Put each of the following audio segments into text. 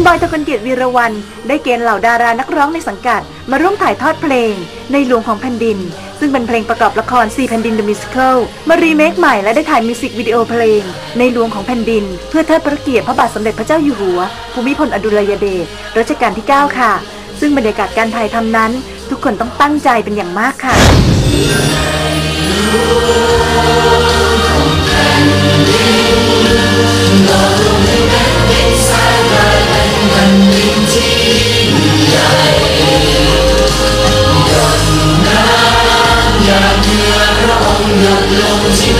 คุณบอยตะกลเกียรติวีรวันได้เกณฑ์เหล่าดารานักร้องในสังกัด มาร่วมถ่ายทอดเพลง ในหลวงของแผ่นดิน ซึ่งเป็นเพลงประกอบละคร4แผ่นดิน The Musical มารีเมคใหม่และได้ถ่ายมิวสิกวิดีโอเพลง ในหลวงของแผ่นดิน เพื่อเทิดพระเกียรติพระบาทสมเด็จพระเจ้าอยู่หัว ภูมิพลอดุลยเดชรัชกาลที่ 9 ค่ะ ซึ่งบรรยากาศการถ่ายทำนั้น ทุกคนต้องตั้งใจเป็นอย่างมากค่ะ la tierra, un ladrón sin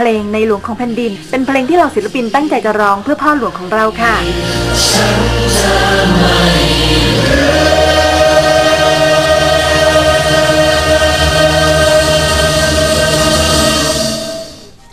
เพลงในหลวงของแผ่นดิน เป็นเพลงที่เราศิลปินตั้งใจจะร้องเพื่อพ่อหลวงของเราค่ะ